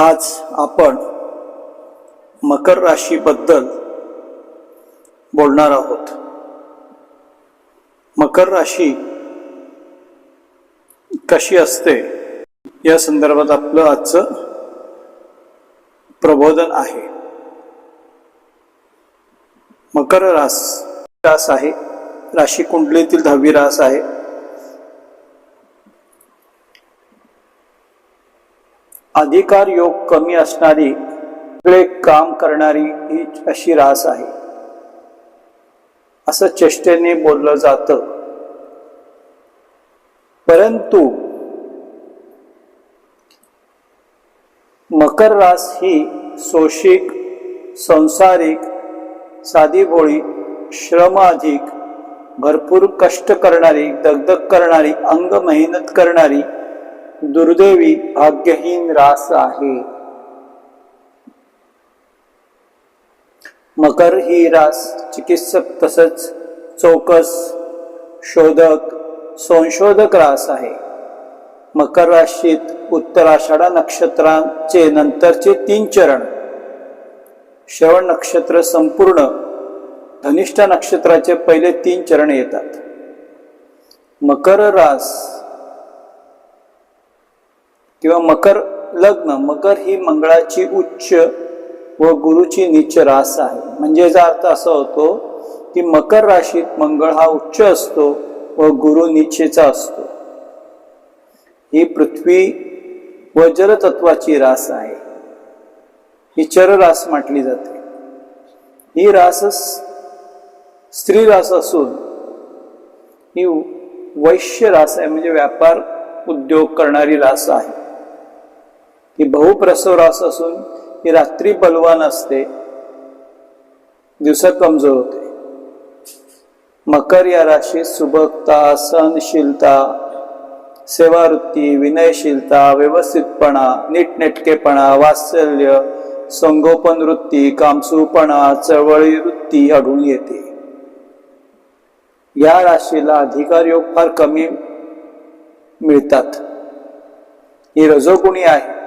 आज आपण मकर राशीबद्दल बोलणार आहोत. मकर राशी कशी असते या संदर्भात आपलं आजचं प्रबोधन आहे. मकर रास रास आहे. राशी कुंडलीतील दहावी रास आहे. अधिकार योग कमी असणारी वेगळे काम करणारी ही अशी रास आहे. असं चेष्टेने बोललं जातं. परंतु मकर रास ही सोशिक संसारिक साधीभोळी श्रम अधिक भरपूर कष्ट करणारी दगदग करणारी अंग मेहनत करणारी दुर्दैवी भाग्यहीन रास आहे. मकर ही रास चिकित्सक तसंच चौकस शोधक संशोधक रास आहे. मकर राशीत उत्तराषाढा नक्षत्राचे नंतरचे तीन चरण. श्रवण नक्षत्र संपूर्ण धनिष्ठा नक्षत्राचे पहिले तीन चरण येतात. मकर रास किंवा मकर लग्न मकर ही मंगळाची उच्च व गुरुची नीच रास आहे. म्हणजे याचा अर्थ असा होतो की मकर राशीत मंगळ हा उच्च असतो व गुरु निचेचा असतो. ही पृथ्वी व जलतत्वाची रास आहे. ही चर रास म्हटली जाते. ही रास स्त्री रास असून ही वैश्य रास आहे म्हणजे व्यापार उद्योग करणारी रास आहे. ही बहुप्रसव रास असून ही रात्री बलवान असते दिवसा कमजोर होते. मकर या राशीत सुबकता सहनशीलता सेवावृत्ती विनयशीलता व्यवस्थितपणा नीटनेटकेपणा वात्सल्य संगोपन वृत्ती कामसूपणा चळवळी वृत्ती आढळून येते. या राशीला अधिकार योग फार कमी मिळतात. ही रजोगुणी आहे.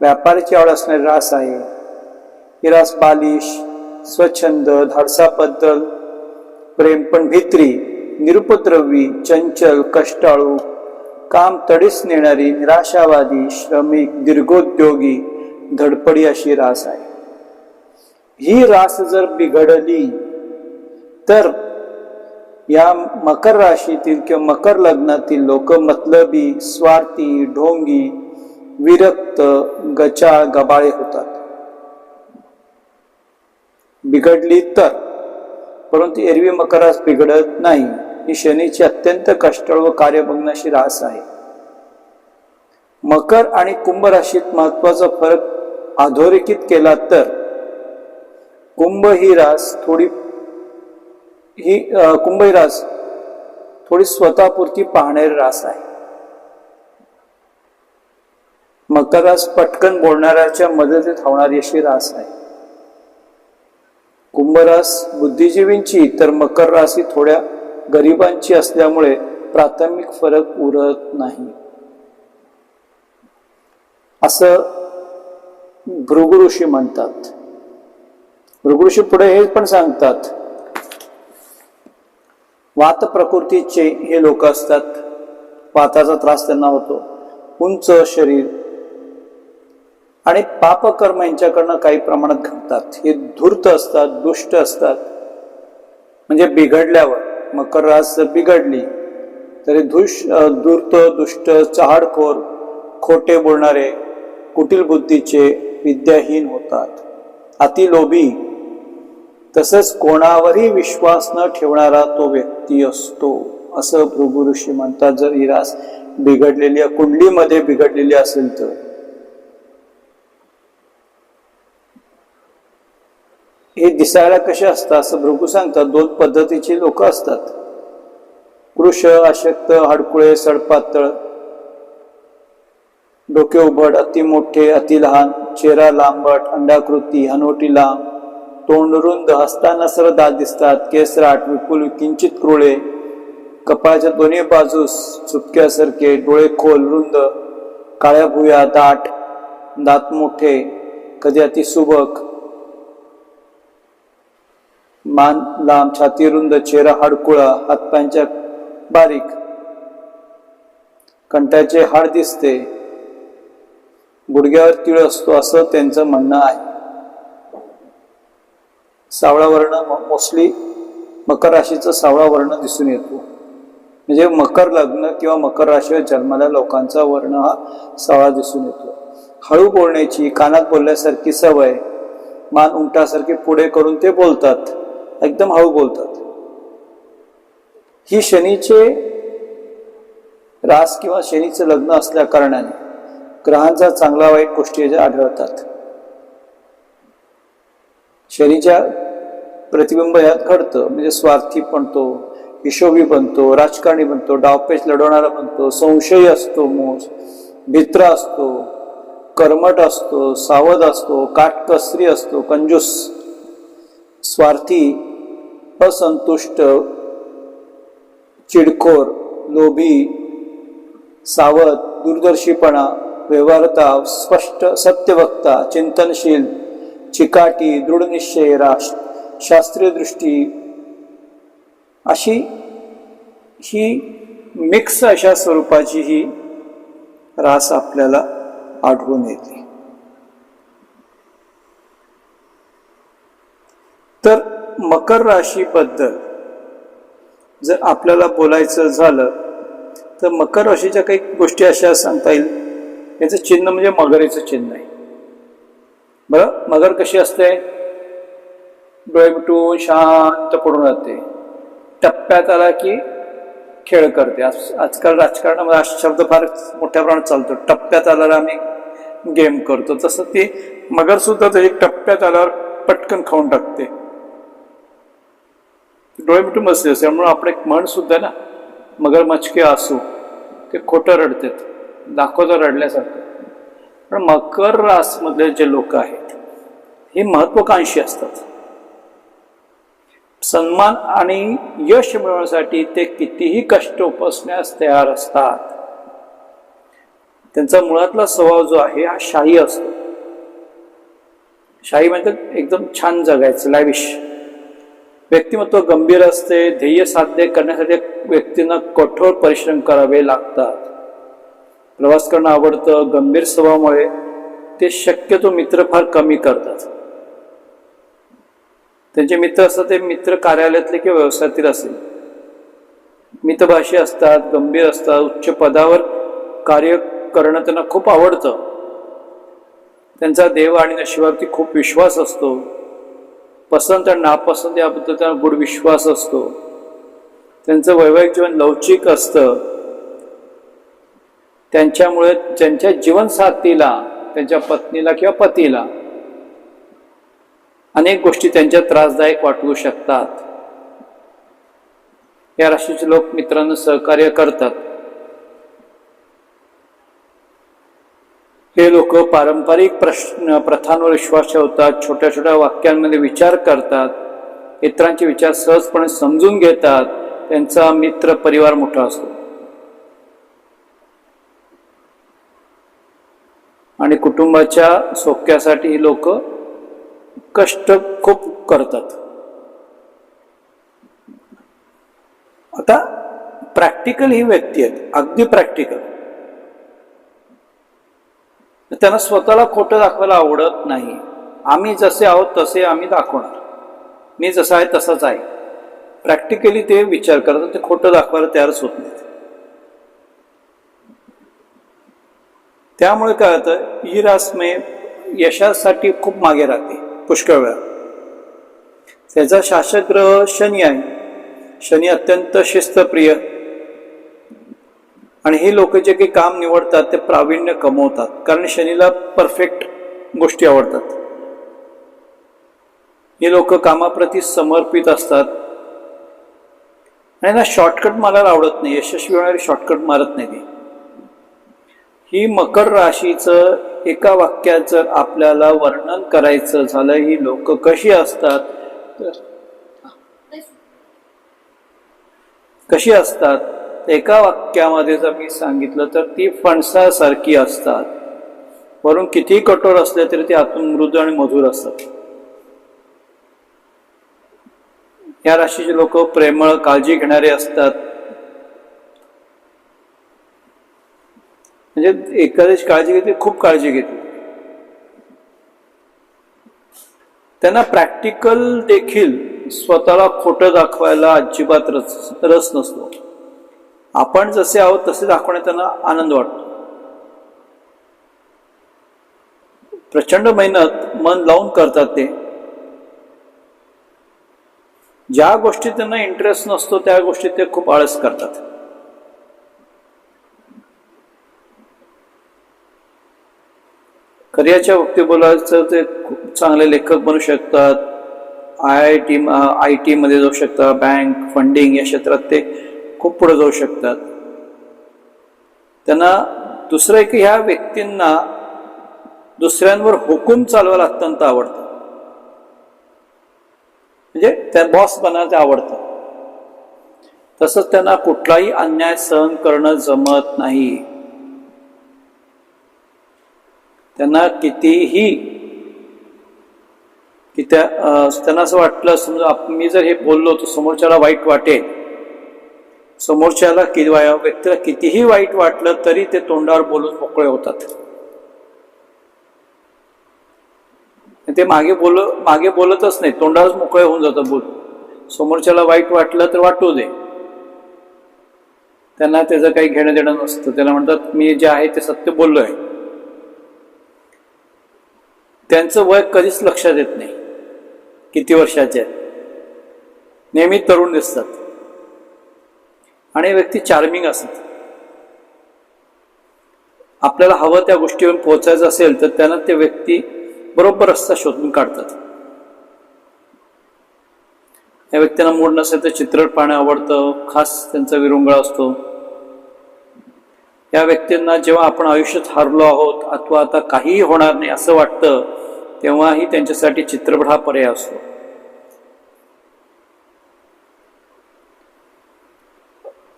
व्यापाराची आवड असणारी रास आहे. ही रास बालिश स्वच्छंद धाडसाबद्दल प्रेम पण भित्री निरुपद्रवी चंचल कष्टाळू काम तडीस नेणारी निराशावादी श्रमिक दीर्घोद्योगी धडपडी अशी रास आहे. ही रास जर बिघडली तर या मकर राशीतील किंवा मकर लग्नातील लोक मतलबी स्वार्थी ढोंगी विरक्त गचाळ गबाळे होतात. बिघडली तर. परंतु एरवी मकरास बिघडत नाही. ही शनीची अत्यंत कष्टळ व कार्यभग्नाशी रास आहे. मकर आणि कुंभ राशीत महत्त्वाचा फरक अधोरेखित केला तर. कुंभ ही रास थोडी ही कुंभ ही रास थोडी स्वतःपुरती पाहणारी रास आहे. मकरास पटकन बोलणाऱ्याच्या मदतीत होणारी अशी रास आहे. कुंभरास बुद्धिजीवींची तर मकर रास ही थोड्या गरिबांची असल्यामुळे प्राथमिक फरक उरत नाही. असं भृगु ऋषी म्हणतात. भृगु ऋषी पुढे हे पण सांगतात. वात प्रकृतीचे हे लोक असतात. वाताचा त्रास त्यांना होतो. उंच शरीर आणि पापकर्म यांच्याकडनं काही प्रमाणात घडतात. हे धूर्त असतात दुष्ट असतात. म्हणजे बिघडल्यावर मकर रास जर बिघडली तरी धुष धूर्त दुष्ट चहाडखोर खोटे बोलणारे कुटील बुद्धीचे विद्याहीन होतात. अतिलोभी तसंच कोणावरही विश्वास न ठेवणारा तो व्यक्ती असतो असं भृगु ऋषी म्हणतात. जर ही रास बिघडलेली कुंडलीमध्ये बिघडलेली असेल तर. हे दिसायला कसे असतात? असं भृगू सांगतात. दोन पद्धतीची लोक असतात. कृष अशक्त हडकुळे सडपातळ. डोके उभट अति मोठे अति लहान. चेहरा लांबट अंडाकृती हनोटी लांब. तोंड रुंद हसताना सर्व दात दिसतात. केसराट विपुल किंचित क्रोळे. कपाळाच्या दोन्ही बाजूस चुपक्यासारखे डोळे खोल रुंद. काळ्या भुया दाट. दात मोठे. कधी अति सुबक मान लांब छाती रुंद चेहरा हाडकुळा हातपायांच्या बारीक. कंठाचे हाड दिसते. गुडघ्यावर तीळ असतो असं त्यांचं म्हणणं आहे. सावळा वर्ण मोस्टली मकर राशीचं सावळा वर्ण दिसून येतो. म्हणजे मकर लग्न किंवा मकर राशीवर जन्माला लोकांचा वर्ण हा सावळा दिसून येतो. हळू बोलण्याची कानात बोलण्यासारखी सवय मान उमटासारखे पुढे करून ते बोलतात. एकदम हळू बोलतात. ही शनीचे रास किंवा शनीचं लग्न असल्या कारणाने ग्रहांचा चांगला वाईट गोष्टी आढळतात. शनीच्या प्रतिबिंब यात घडतं म्हणजे स्वार्थी बनतो हिशोबी बनतो राजकारणी बनतो डावपेच लढवणारा बनतो संशयी असतो मोस भित्र असतो कर्मट असतो सावध असतो काटकसरी असतो कंजूस स्वार्थी असंतुष्ट चिडखोर लोभी सावध दूरदर्शीपणा व्यवहारता स्पष्ट सत्यवक्ता चिंतनशील चिकाटी दृढनिश्चय राश शास्त्रीय दृष्टी अशी ही मिक्स अशा स्वरूपाची ही रास आपल्याला आढळून येते. तर मकर राशीबद्दल जर आपल्याला बोलायचं झालं तर मकर राशीच्या काही गोष्टी अशा सांगता येईल. याचं चिन्ह म्हणजे मगरीचं चिन्ह आहे. बरं? मगर कशी असते? डोळे मिटून शांत पडून राहते. टप्प्यात आला की खेळ करते. आज आजकाल राजकारणामध्ये हा शब्द फार मोठ्या प्रमाणात चालतो. टप्प्यात आल्यावर आम्ही गेम करतो. तसं ती मगरसुद्धा सुद्धा टप्प्यात आल्यावर पटकन खाऊन टाकते. डोळे मिटून बसले असते त्यामुळे आपण एक म्हण सुद्धा ना मगरमच्छ के असू ते खोटं रडतात दाखवतं रडल्यासारखं. पण मकर रासमधले जे लोक आहेत हे महत्वाकांक्षी असतात. सन्मान आणि यश मिळवण्यासाठी ते कितीही कष्ट उपसण्यास तयार असतात. त्यांचा मुळातला स्वभाव जो आहे हा शाही असतो. शाही म्हणजे एकदम छान जगायचं लॅविश व्यक्तिमत्व गंभीर असते ध्येय साध्य करण्यासाठी व्यक्तींना कठोर परिश्रम करावे लागतात. प्रवास करणं आवडतं गंभीर स्वभावामुळे ते शक्यतो मित्र फार कमी करतात. त्यांचे मित्र असतात ते मित्र कार्यालयातले किंवा व्यवसायातील असेल. मितभाषी असतात गंभीर असतात उच्च पदावर कार्य करणं त्यांना खूप आवडतं. त्यांचा देव आणि नशिबावरती खूप विश्वास असतो. पसंत आणि नापसंत याबद्दल त्यांना गुढ विश्वास असतो. त्यांचं वैवाहिक जीवन लवचिक असतं. त्यांच्यामुळे त्यांच्या जीवनसाथीला त्यांच्या पत्नीला किंवा पतीला अनेक गोष्टी त्यांच्या त्रासदायक वाटवू शकतात. या राशीचे लोक मित्रांना सहकार्य करतात. हे लोक पारंपरिक प्रश्न प्रथांवर विश्वास ठेवतात छोट्या छोट्या वाक्यांमध्ये विचार करतात इतरांचे विचार सहजपणे समजून घेतात त्यांचा मित्र परिवार मोठा असतो. आणि कुटुंबाच्या सोक्यासाठी ही लोक कष्ट खूप करतात. आता प्रॅक्टिकल ही व्यक्ती आहेत अगदी प्रॅक्टिकल त्यांना स्वतःला खोटं दाखवायला आवडत नाही. आम्ही जसे आहोत तसे आम्ही दाखवणार. मी जसा आहे तसाच आहे. प्रॅक्टिकली ते विचार करतात ते खोटं दाखवायला तयारच होत नाहीत. त्यामुळे काय होतं ही रास्मे यशासाठी खूप मागे राहते पुष्कळ वेळा. त्याचा शासक ग्रह शनी आहे. शनी अत्यंत शिस्तप्रिय. आणि हे लोक जे काही काम निवडतात ते प्रावीण्य कमवतात. कारण शनीला परफेक्ट गोष्टी आवडतात. हे लोक कामाप्रती समर्पित असतात. आणि ना शॉर्टकट मारायला आवडत नाही यशस्वी होणारी शॉर्टकट मारत नाही ती. ही मकर राशीचं एका वाक्यात जर आपल्याला वर्णन करायचं झालं ही लोक कशी असतात? तर कशी असतात? एका वाक्यामध्ये जर मी सांगितलं तर ती फणसासारखी असतात. वरून कितीही कठोर असले तरी ते आतून मृदू आणि मधुर असतात. या राशीचे लोक प्रेमळ काळजी घेणारे असतात. म्हणजे एखाद्याची काळजी घेते खूप काळजी घेते त्यांना प्रॅक्टिकल देखील स्वतःला खोटं दाखवायला अजिबात रस रस नसतो. आपण जसे आहोत तसे दाखवण्यात त्यांना आनंद वाटतो. प्रचंड मेहनत मन लावून करतात ते. ज्या गोष्टीत त्यांना इंटरेस्ट नसतो त्या गोष्टीत ते खूप आळस करतात. करिअरच्या बाबतीत बोलायचं ते खूप चांगले लेखक बनू शकतात. I I T I T मध्ये जाऊ शकतात. बँक फंडिंग या क्षेत्रात ते खूप पुढे जाऊ शकतात. त्यांना दुसरं एक ह्या व्यक्तींना दुसऱ्यांवर हुकूम चालवायला अत्यंत आवडतं. म्हणजे त्या बॉस बनायला आवडतं. तसंच त्यांना कुठलाही अन्याय सहन करणं जमत नाही. त्यांना कितीही की त्या त्यांना असं वाटलं समजा मी जर हे बोललो तर समोरच्याला वाईट वाटेल. समोरच्याला कि या व्यक्तीला कितीही वाईट वाटलं तरी ते तोंडावर बोलून मोकळे होतात. ते मागे बोल मागे बोलतच नाही तोंडावरच मोकळे होऊन जातं बोल समोरच्याला वाईट वाटलं तर वाटू दे. त्यांना त्याचं काही घेणं देणं नसतं. त्याला म्हणतात मी जे आहे ते सत्य बोललो आहे त्यांचं वय कधीच लक्षात येत नाही. किती वर्षाचे आहेत? नेहमी तरुण दिसतात. आणि व्यक्ती चार्मिंग असतात आपल्याला हवं त्या गोष्टीवर पोहोचायचं असेल तर त्यांना ते व्यक्ती बरोबर रस्ता शोधून काढतात. या व्यक्तींना मूड नसेल तर चित्रट पाहणं आवडतं खास त्यांचा विरंगुळा असतो. या व्यक्तींना जेव्हा आपण आयुष्यात हरलो आहोत अथवा आता काहीही होणार नाही असं वाटतं तेव्हाही त्यांच्यासाठी चित्रपट हा पर्याय असतो.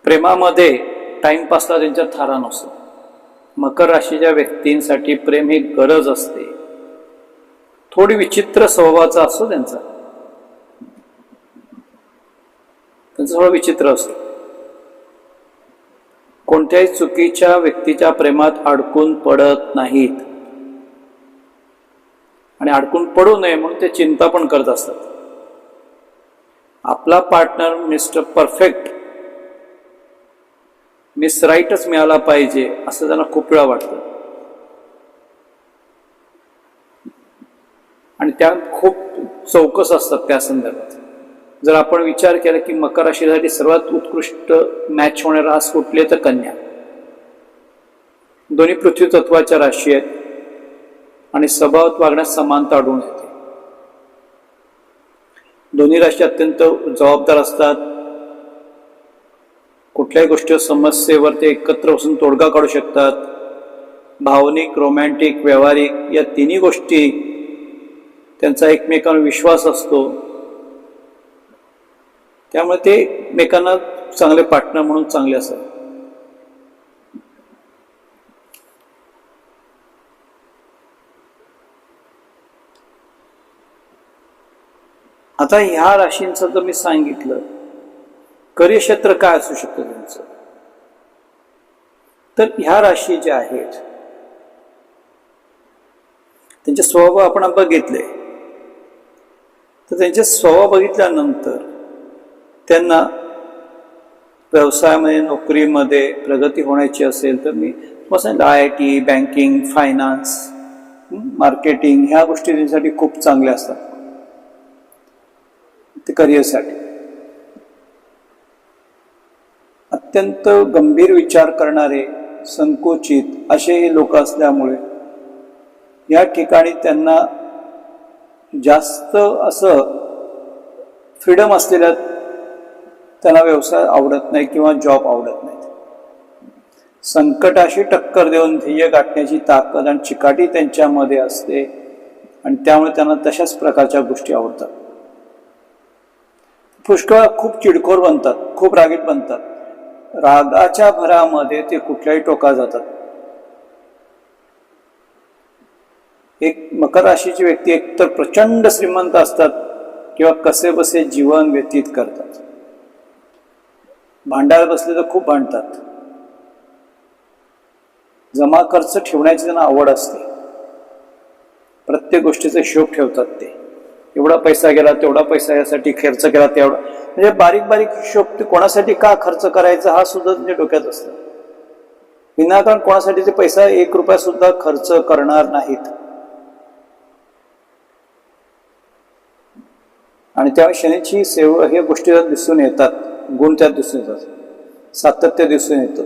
प्रेमामध्ये टाइमपासला त्यांच्या थारा नसतो. मकर राशीच्या व्यक्तींसाठी प्रेम ही गरज असते. थोडी विचित्र स्वभावाचा असतो त्यांचा. त्यांचा थोडा विचित्र असतो. कोणत्याही चुकीच्या व्यक्तीच्या प्रेमात अडकून पडत नाहीत. आणि अडकून पडू नये म्हणून ते चिंता पण करत असतात. आपला पार्टनर मिस्टर परफेक्ट मिस राईटच मिळाला पाहिजे असं त्यांना खूप वेळा वाटतं. आणि त्या खूप चौकस असतात त्या संदर्भात. जर आपण विचार केला की मकर राशीसाठी सर्वात उत्कृष्ट मॅच होणारा रास कुठले तर कन्या. दोन्ही पृथ्वी तत्वाच्या राशी आहेत आणि स्वभावात वागण्यात समानता आढळून येते. दोन्ही राशी अत्यंत जबाबदार असतात कुठल्याही गोष्टी समस्येवर ते एकत्र बसून तोडगा काढू शकतात. भावनिक रोमॅन्टिक व्यावहारिक या तिन्ही गोष्टी त्यांचा एकमेकांवर विश्वास असतो. त्यामुळे ते एकमेकांना चांगले पार्टनर म्हणून चांगले असतात. आता ह्या राशींचं जर मी सांगितलं कार्यक्षेत्र काय असू शकतं त्यांचं तर ह्या राशी ज्या आहेत त्यांचे स्वभाव आपण बघितले. तर त्यांचे स्वभाव बघितल्यानंतर त्यांना व्यवसायामध्ये नोकरीमध्ये प्रगती होण्याची असेल तर मी तुम्हाला सांगितलं I I T banking finance marketing ह्या गोष्टी त्यांच्यासाठी खूप चांगल्या असतात. ते करिअरसाठी अत्यंत गंभीर विचार करणारे संकुचित असे हे लोक असल्यामुळे या ठिकाणी त्यांना जास्त असं फ्रीडम असलेल्या त्यांना व्यवसाय आवडत नाही किंवा जॉब आवडत नाही. संकटाशी टक्कर देऊन ध्येय गाठण्याची ताकद आणि चिकाटी त्यांच्यामध्ये असते आणि त्यामुळे त्यांना तशाच प्रकारच्या गोष्टी आवडतात. पुष्कळ खूप चिडखोर बनतात खूप रागीट बनतात. रागाच्या भरामध्ये ते कुठल्याही टोका जातात. एक मकर राशीची व्यक्ती एकतर प्रचंड श्रीमंत असतात किंवा कसे बसे जीवन व्यतीत करतात. भांडार बसले तर खूप भांडतात. जमा खर्च ठेवण्याची त्यांना आवड असते. प्रत्येक गोष्टीचा हिशोब ठेवतात ते. एवढा पैसा गेला तेवढा पैसा यासाठी खर्च केला तेवढा. म्हणजे बारीक बारीक हिशोब ते कोणासाठी का खर्च करायचा हा सुद्धा त्यांच्या डोक्यात असतो. विनाकारण कोणासाठी ते पैसा एक रुपया सुद्धा खर्च करणार नाहीत. आणि त्या शनीची सेवा हे गोष्टी त्यात दिसून येतात. गुण त्यात दिसून येतात. सातत्य दिसून येतं.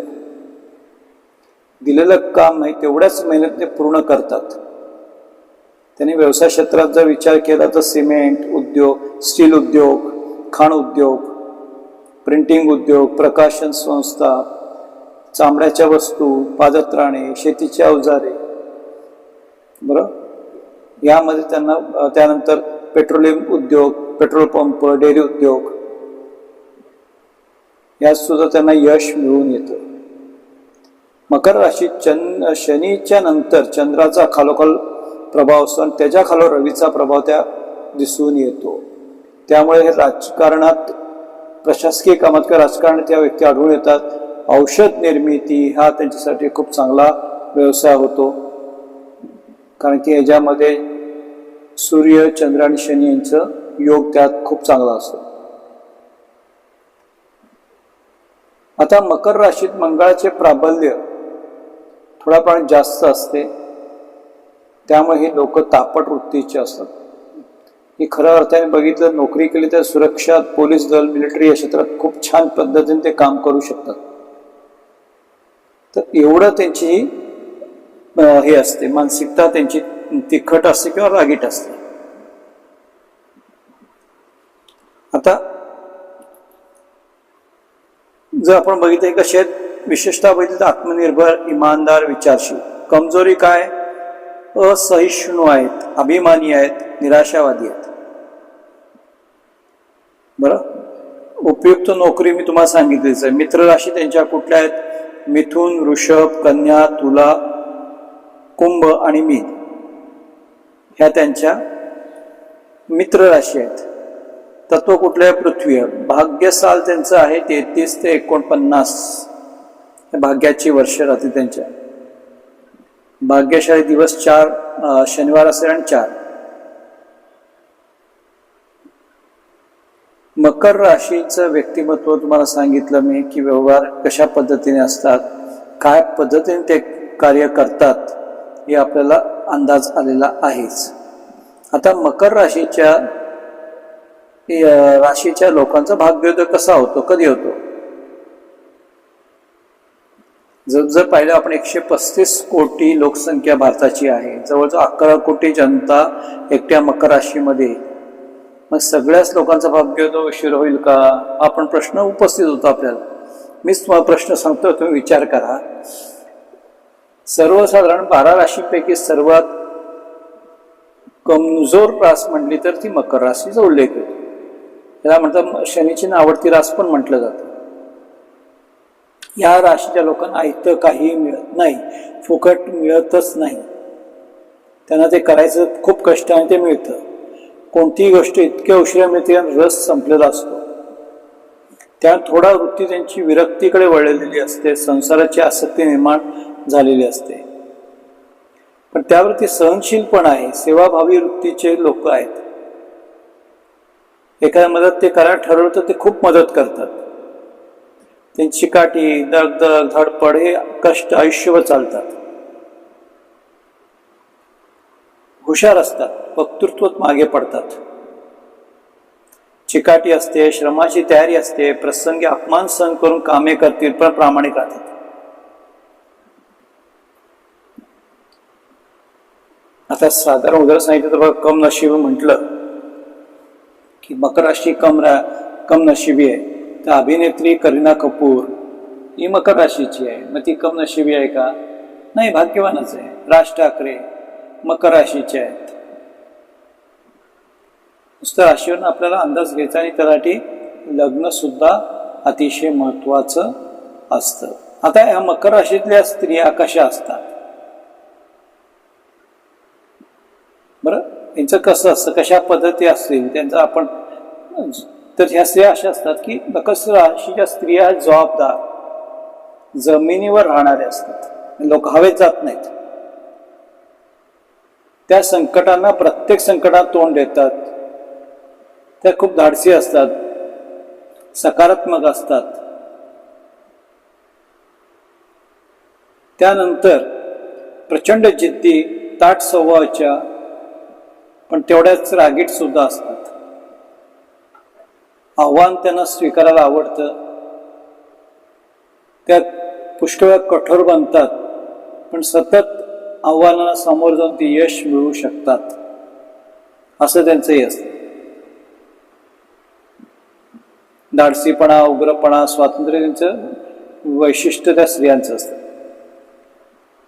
दिलेलं काम नाही तेवढ्याच मेहनत ते पूर्ण करतात. त्यांनी व्यवसाय क्षेत्रात जर विचार केला तर सिमेंट उद्योग स्टील उद्योग खाण उद्योग प्रिंटिंग उद्योग प्रकाशन संस्था चामड्याच्या वस्तू पादत्राणे शेतीची अवजारे बरं? यामध्ये त्यांना त्यानंतर पेट्रोलियम उद्योग पेट्रोल पंप डेअरी उद्योग यात सुद्धा त्यांना यश मिळून येतं. मकर राशीत चंद शनीच्या नंतर चंद्राचा खालोखाल प्रभाव असतो आणि त्याच्या रवीचा प्रभाव त्या दिसून येतो. त्यामुळे हे राजकारणात प्रशासकीय कामात किंवा राजकारणात त्या व्यक्ती आढळून येतात. औषध निर्मिती हा त्यांच्यासाठी खूप चांगला व्यवसाय होतो. कारण की याच्यामध्ये सूर्य चंद्र आणि शनी यांचं योग त्यात खूप चांगला असतो. आता मकर राशीत मंगळाचे प्राबल्य थोडा प्रमाणात जास्त असते. त्यामुळे हे लोक तापट वृत्तीचे असतात. ही खऱ्या अर्थाने बघितलं नोकरी केली तर सुरक्षा पोलीस दल मिलिटरी या क्षेत्रात खूप छान पद्धतीने ते काम करू शकतात. तर एवढं त्यांची हे असते मानसिकता त्यांची तिखट असते किंवा रागीट असते. आता जर आपण बघितलं कसे आहेत विशेषतः बघितलं तर आत्मनिर्भर इमानदार विचारशील. कमजोरी काय? असहिष्णू आहेत अभिमानी आहेत निराशावादी आहेत. बरं? उपयुक्त नोकरी मी तुम्हाला सांगितलीच आहे. मित्रराशी त्यांच्या कुठल्या आहेत? मिथुन वृषभ कन्या तुला कुंभ आणि मीन. ह्या त्यांच्या मित्रराशी आहेत. तत्व कुठल्या पृथ्वी आहे. भाग्यसाल त्यांचं आहे तेहतीस ते एकोणपन्नास. भाग्याची वर्ष राहते त्यांच्या. भाग्यशाली दिवस चार शनिवार असेल आणि चार. मकर राशीचं व्यक्तिमत्व तुम्हाला सांगितलं मी की व्यवहार कशा पद्धतीने असतात काय पद्धतीने ते कार्य करतात हे आपल्याला अंदाज आलेला आहेच. आता मकर राशीच्या राशीच्या लोकांचा भाग्योदय कसा होतो कधी होतो? जर जर पाहिलं आपण एकशे पस्तीस कोटी लोकसंख्या भारताची आहे जवळजवळ अकरा कोटी जनता एकट्या मकर राशीमध्ये. मग सगळ्याच लोकांचा भाग्योदय उशीर होईल का? आपण प्रश्न उपस्थित होतो आपल्याला. मीच तुम्हाला प्रश्न सांगतो तुम्ही विचार करा. सर्वसाधारण बारा राशीपैकी सर्वात कमजोर रास म्हटली तर ती मकर राशीचा उल्लेख होतो. त्याला म्हणतात शनीची आवडती रास पण म्हटलं जातं. या राशीच्या लोकांना ऐकतं काही मिळत नाही. फुकट मिळतच नाही. त्यांना ते करायचं खूप कष्ट आणि ते मिळतं. कोणतीही गोष्ट इतक्या उशिरा मिळते आणि रस संपलेला असतो. त्या थोडा वृत्ती त्यांची विरक्तीकडे वळलेली असते. संसाराची आसक्ती निर्माण झालेली असते. पण त्यावरती सहनशील पण आहे. सेवाभावी वृत्तीचे लोक आहेत. एखाद्या मदत ते करायला ठरवलं तर ते खूप मदत करतात. त्यांची काठी दगदग धडपड हे कष्ट आयुष्यभर चालतात. हुशार असतात वक्तृत्वात मागे पडतात. चिकाटी असते श्रमाची तयारी असते प्रसंगी अपमान सहन करून कामे करतील पण प्रामाणिक राहतात. आता साधारण उदाहरण सांगितलं तर बघा कम नशीब म्हटलं की मकर राशी कम रा कम नशिबी आहे. तर अभिनेत्री करीना कपूर ही मकर राशीची आहे. मग ती कम नशिबी आहे का? नाही भाग्यवानच आहे. राज ठाकरे मकर राशीचे आहेत. नुसतं राशीवरून आपल्याला अंदाज घ्यायचा आणि त्यासाठी लग्न सुद्धा अतिशय महत्वाचं असतं. आता या मकर राशीतल्या स्त्रिया कशा असतात? बरं? यांचं कसं असतं? कशा पद्धती असतील? त्यांचं आपण तर ह्या स्त्रिया अशा असतात की नकसराशीच्या स्त्रिया जबाबदार जमिनीवर राहणारे असतात. लोक हवेत जात नाहीत. त्या संकटांना प्रत्येक संकटात तोंड देतात. त्या खूप धाडसी असतात सकारात्मक असतात. त्यानंतर प्रचंड जिद्दी ताट स्वभावाच्या पण तेवढ्याच रागीट सुद्धा असतात. आव्हान त्यांना स्वीकारायला आवडतं. त्या पुष्कळ कठोर बनतात पण सतत आव्हानाला समोर जाऊन ते यश मिळवू शकतात. असं त्यांचंही असतं. धाडसीपणा उग्रपणा स्वातंत्र्य त्यांचं वैशिष्ट्य त्या स्त्रियांचं असतं.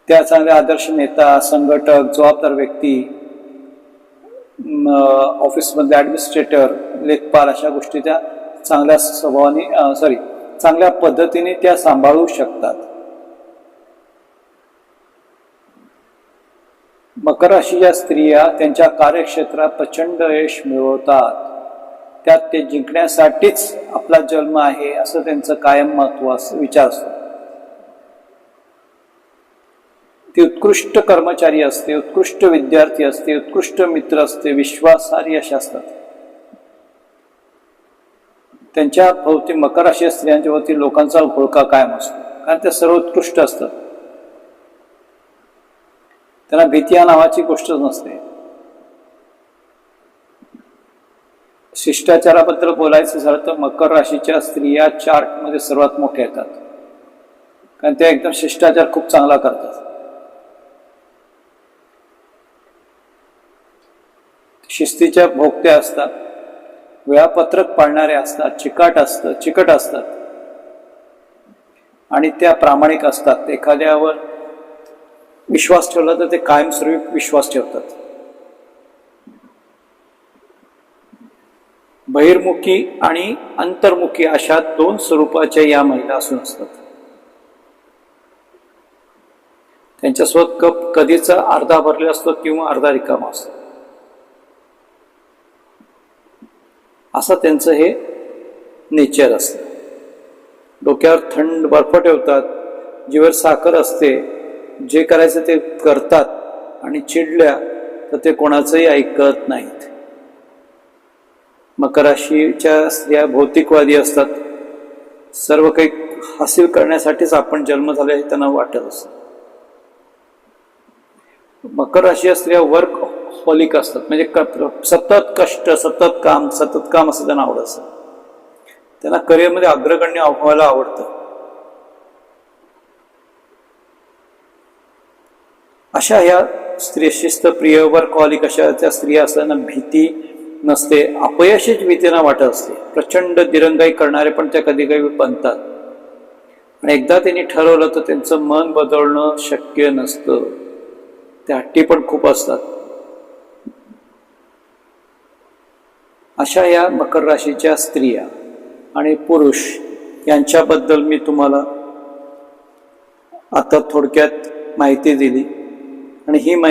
त्या चांगल्या आदर्श नेता संघटक जबाबदार व्यक्ती ऑफिसमधले ॲडमिनिस्ट्रेटर लेखपाल अशा गोष्टी त्या चांगल्या स्वभावाने सॉरी चांगल्या पद्धतीने त्या सांभाळू शकतात. मकर राशीच्या स्त्रिया त्यांच्या कार्यक्षेत्रात प्रचंड यश मिळवतात. त्यात ते जिंकण्यासाठीच आपला जन्म आहे असं त्यांचं कायम महत्त्व विचार असतो. ती उत्कृष्ट कर्मचारी असते उत्कृष्ट विद्यार्थी असते उत्कृष्ट मित्र असते विश्वासार्ह असे असतात. त्यांच्या भोवती मकर राशी स्त्रियांच्या भोवती लोकांचा होळका कायम असतो. कारण त्या सर्वोत्कृष्ट असतात. त्यांना भीती या नावाची गोष्टच नसते. शिष्टाचाराबद्दल बोलायचं झालं तर मकर राशीच्या स्त्रिया चार्टमध्ये सर्वात मोठ्या येतात. कारण त्या एकदम शिष्टाचार खूप चांगला करतात. शिस्तीच्या भोगत्या असतात. वेळापत्रक पाळणाऱ्या असतात चिकाट असतं चिकट असतात. आणि त्या प्रामाणिक असतात. एखाद्यावर विश्वास ठेवला तर ते कायमस्वरूपी विश्वास ठेवतात. बहिर्मुखी आणि अंतर्मुखी अशा दोन स्वरूपाच्या या महिला असून असतात. त्यांच्यासोबत कप कधीचा अर्धा भरलेला असतो किंवा अर्धा रिकामा असतो. असं त्यांचं हे नेचर असतं. डोक्यावर थंड बर्फ ठेवतात जीवर साखर असते जे करायचं ते करतात आणि चिडल्या तर ते कोणाचंही ऐकत नाहीत. मकर राशीच्या स्त्रिया भौतिकवादी असतात. सर्व काही हासिल करण्यासाठीच आपण जन्म झाले हे त्यांना वाटत असत. मकर राशी स्त्रिया वर्क होलिक असतात. म्हणजे सतत कष्ट सतत काम सतत काम असं त्यांना आवडत असतं त्यांना करिअरमध्ये अग्रगण्य व्हायला आवडतं. अशा ह्या स्त्री शिस्तप्रिय वर्कहॉलिक अशा त्या स्त्रिया असताना भीती नसते अपयशीच भीतीना वाटत असते. प्रचंड दिरंगाई करणारे पण त्या कधी कधी बनतात. आणि एकदा त्यांनी ठरवलं तर त्यांचं मन बदलणं शक्य नसतं. त्या हट्टी पण खूप असतात. अशा या मकर राशीच्या स्त्रिया आणि पुरुष यांच्याबद्दल मी तुम्हाला आता थोडक्यात माहिती दिली. आणि ही माहिती